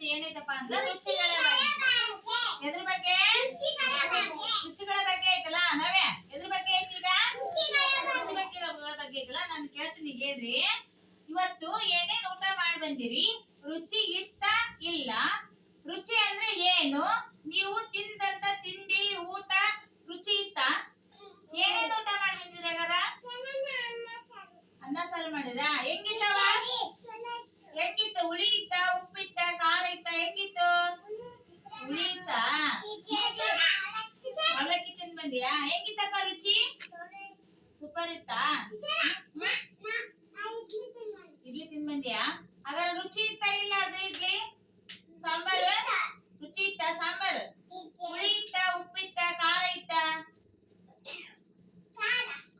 ಚರ್ಚೆ ಏನೈತಪ್ಪ ಅಂದ್ರೆ ರುಚಿಗಳ ಬಗ್ಗೆ. ಎದ್ರ ಬಗ್ಗೆ? ರುಚಿಗಳ ಬಗ್ಗೆ ಐತಲ್ಲ, ನಾವೇ? ಎದ್ರ ಬಗ್ಗೆ ಐತಿ ಈಗ? ರುಚಿ ಬಗ್ಗೆ ಬಗ್ಗೆ ಐತಲ್ಲ, ನಾನು ಕೇಳ್ತೀನಿ ಏನ್ರಿ ಇವತ್ತು ಏನೇನು ಊಟ ಮಾಡಿ ಬಂದಿರಿ? ರುಚಿ ಇತ್ತ ಇಲ್ಲ? ರುಚಿ ಅಂದ್ರೆ ಏನು? ಅವಲಕ್ಕಿ ಹೆಂಗಿತ್ತಪ್ಪ ರುಚಿ? ಸೂಪರ್ ಇತ್ತಾ ಇಡ್ಲಿ ತಿಂದ್ ಬಂದಿಯಾ ಹಾಗಾದ್ರೆ ರುಚಿ ಇತ್ತ ಇಲ್ಲ ಅದು ಇಡ್ಲಿ? ಸಾಂಬಾರ್? ರುಚಿ ಇತ್ತ? ಸಾಂಬಾರ್? ಹುಳಿ ಇತ್ತ? ಉಪ್ಪಿತ್ತ ಖಾರ ಇತ್ತ?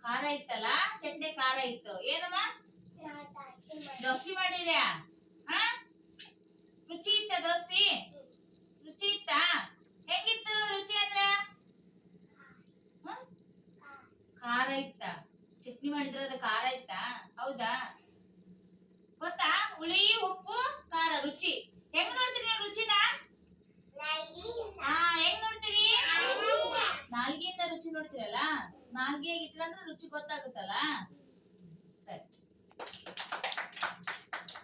ಖಾರ ಇತ್ತಲ್ಲ? ಚಟ್ನಿ ಖಾರ ಇತ್ತು. ಏನಮ್ಮ ದೋಸೆ ಮಾಡಿರ್ಯಾ ಹಾ ರುಚಿ ಇತ್ತ ದೋಸೆ ರುಚಿ ಇತ್ತ ಹೆಂಗಿತ್ತು ರುಚಿ ಅಂದ್ರ ಹ? ಇತ್ತ ಚಟ್ನಿ ಮಾಡಿದ್ರೆ ಅದು ಖಾರ ಇತ್ತ ಹೌದಾ? ಗೊತ್ತಾ? ಹುಳಿ, ಉಪ್ಪು, ಖಾರ, ರುಚಿ. ಹೆಂಗ್ ನೋಡ್ತೀರಿ ನೀವು ರುಚಿನ? ಹಾ ಹೆಂಗ್ ನೋಡ್ತೀರಿ? ನಾಲ್ಗೆಯಿಂದ ರುಚಿ ನೋಡ್ತೀರಲ್ಲ? ನಾಲ್ಗೆ ಇಟ್ಲಂದ್ರೆ ರುಚಿ ಗೊತ್ತಾಗುತ್ತಲ್ಲ?